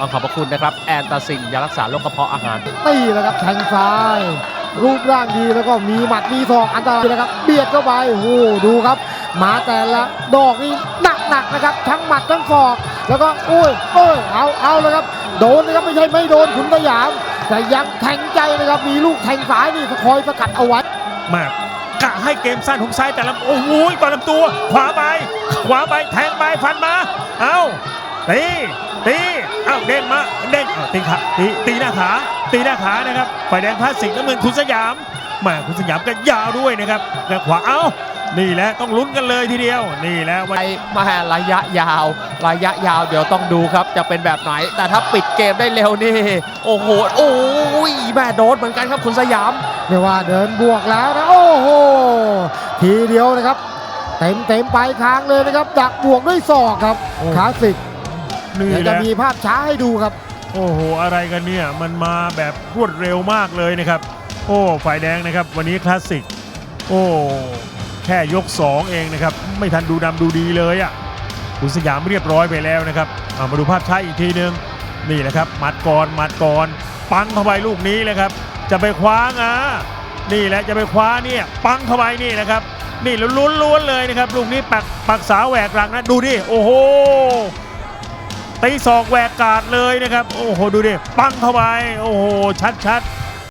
ต้องขอบพระคุณนะครับ แอนตาซินยารักษาโรคกระเพาะอาหาร ตีแล้วครับแทงซ้าย รูปร่างดีแล้วก็มีหมัดมีศอกอันตรายนะครับ เบียดเข้าไปโอ้โหดูครับ มาแต่ละดอกนี่หนักหนักๆนะครับ ทั้งหมัดทั้งศอก แล้วก็โอ้ยโอ้ยเอาเอาแล้วครับ โดนนะครับไม่ใช่ไม่โดนขุนสยาม แต่ยังแทงใจนะครับ มีลูกแทงซ้ายนี่คอยสกัดเอาไว้ มากกะให้เกมสั้นหุกซ้ายแต่ลำโอ้โหต่อลำตัว ขวาไป ขวาไปแทงไปฟันมา เอา ตีตีเอาเด้งมาเด้งเอาตีขาตีตีหน้าขา ตีหน้าขานะครับฝ่ายแดงพลาสสิกน้ำเงินคุณสยามแมาคุณสยามก็ยาวด้วยนะครับแต่ขวาเอ้านี่แหละต้องลุ้นกันเลยทีเดียว นี่แหละวันไปมาระยะยาว ระยะยาวเดี๋ยวต้องดูครับจะเป็นแบบไหน แต่ถ้าปิดเกมได้เร็วนี่ โอ้โหโอ้ยแม่โดนเหมือนกันครับคุณสยามเรียกว่าเดินบวกแล้วนะโอ้โหทีเดียวนะครับ เต็มเต็มๆปลายคางเลยนะครับ ดักบวกด้วยศอกครับโอ้คลาสสิก นี่เดี๋ยวแหจะละมีภาพช้าให้ดูครับ โอ้โหอะไรกันเนี่ยมันมาแบบรวดเร็วมากเลยนะครับ โอ้ฝ่ายแดงนะครับ วันนี้คลาสสิก โอ้แค่ยก2เองนะครับ ไม่ทันดูดำดูดีเลยอะ่ะคุณสยามเรียบร้อยไปแล้วนะครับเอามาดูภาพช้าอีกทีนึงนี่แหละครับหมัดก่อนหมัดก่อนปังเข้าไปลูกนี้เลยครับ จะไปคว้างานี่แหละจะไปคว้าเนี่ยปังเข้าไปนี่นะครับ นี่ล้วนๆเลยนะครับลูกนี้ปักปักสาวแหวกหลังนะดูดิโอ้โห ตีศอกแหวกกาดเลยนะครับ โอ้โห ดูดิ ปังเข้าไป โอ้โห ชัดๆ